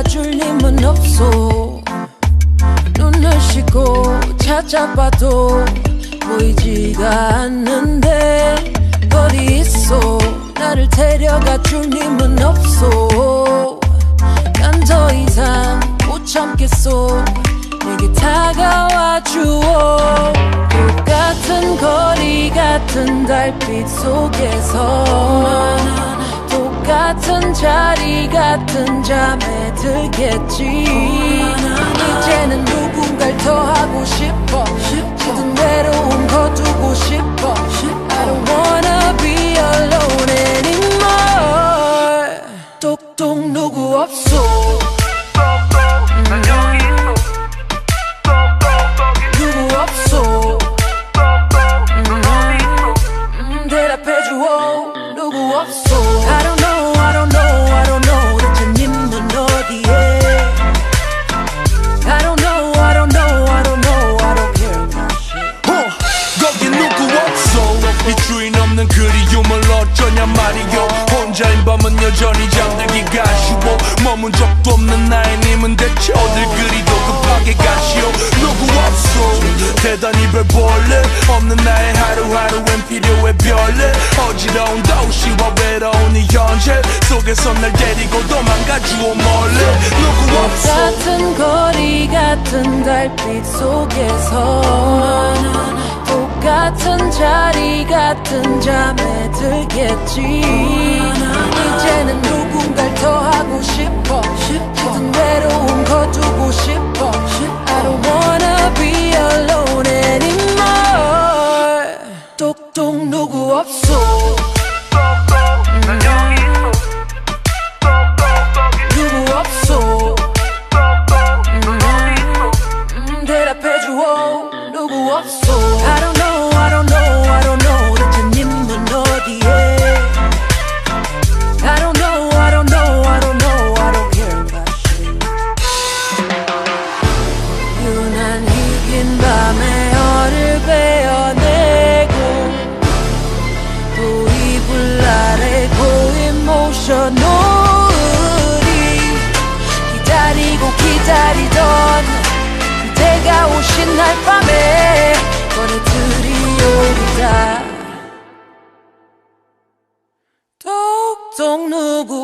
데려가줄 님은 없소 눈을 씻고 찾아봐도 보이지가 않는데 어디 있어. 나를 데려가줄 님은 없소 난더 이상 못 참겠소 내게 다가와 주오 똑같은 거리 같은 달빛 속에서 같은 잠에 들겠지. 이제는 누군가를 더 하고 싶어 주인 없는 그리움을 어쩌냐 말이요. 혼자인 밤은 여전히 잠들기가 쉬워 머문 적도 없는 나의 님은 대체 어딜 그리도 급하게 가시오. 누구 없어 대단히 별볼래? 없는 나의 하루하루엔 필요해 별래? 어지러운 도시와 외로운 이 현실 속에서 날 데리고 도망가주오 몰래. 누구 없어 같은 거리 같은 달빛 속에서 똑 같은 자리 같은 잠에 들겠지. 이제는 누군가를 더 하고 싶어. 짙은 외로움 거두고 싶어. I don't wanna be alone anymore. 똑똑 누구 없어. 난 그가 오신 날 밤에 보내드리오리다. 똑똑 누구